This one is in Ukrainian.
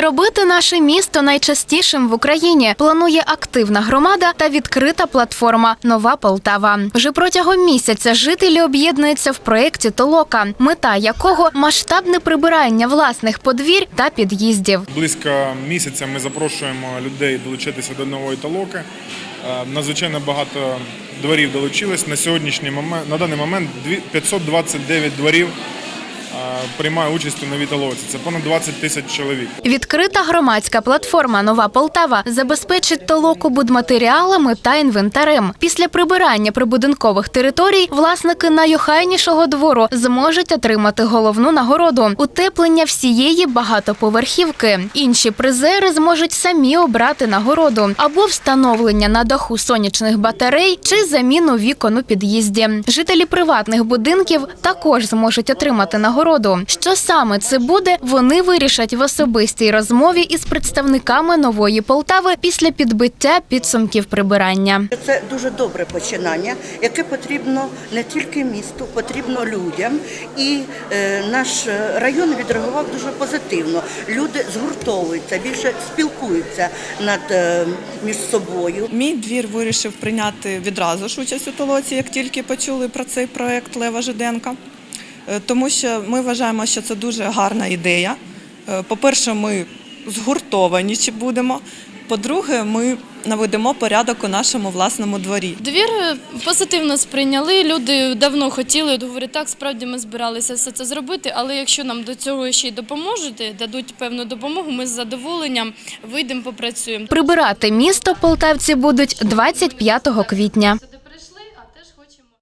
Зробити наше місто найчастішим в Україні планує активна громада та відкрита платформа Нова Полтава. Вже протягом місяця жителі об'єднуються в проєкті Толока, мета якого масштабне прибирання власних подвір'я та під'їздів. Близько місяця ми запрошуємо людей долучитися до нової толоки. Е, Надзвичайно багато дворів долучилось. На сьогоднішній момент, на даний момент дві- 529 дворів приймає участь у новій толоці. Це понад 20 тисяч чоловік. Відкрита громадська платформа Нова Полтава забезпечить толоку будматеріалами та інвентарем. Після прибирання прибудинкових територій власники найохайнішого двору зможуть отримати головну нагороду утеплення всієї багатоповерхівки. Інші призери зможуть самі обрати нагороду або встановлення на даху сонячних батарей чи заміну вікон у під'їзді. Жителі приватних будинків також зможуть отримати нагороду. Що саме це буде, вони вирішать в особистій розмові із представниками нової Полтави після підбиття підсумків прибирання. Це дуже добре починання, яке потрібно не тільки місту, потрібно людям. І е, наш район відреагував дуже позитивно. Люди згуртовуються, більше спілкуються над е, між собою. Мій двір вирішив прийняти відразу ж участь у толоці, як тільки почули про цей проект Лева Жиденка. Е, Тому що ми вважаємо, що це дуже гарна ідея. Е, По-перше, ми згуртовані чи будемо. По-друге, ми наведемо порядок у нашому власному дворі. Двір е, позитивно сприйняли. Люди давно хотіли. От говорять, так справді ми збиралися все це зробити, але якщо нам до цього ще й допоможуть, дадуть певну допомогу, ми з задоволенням вийдемо, попрацюємо. Прибирати місто полтавці будуть 25 квітня.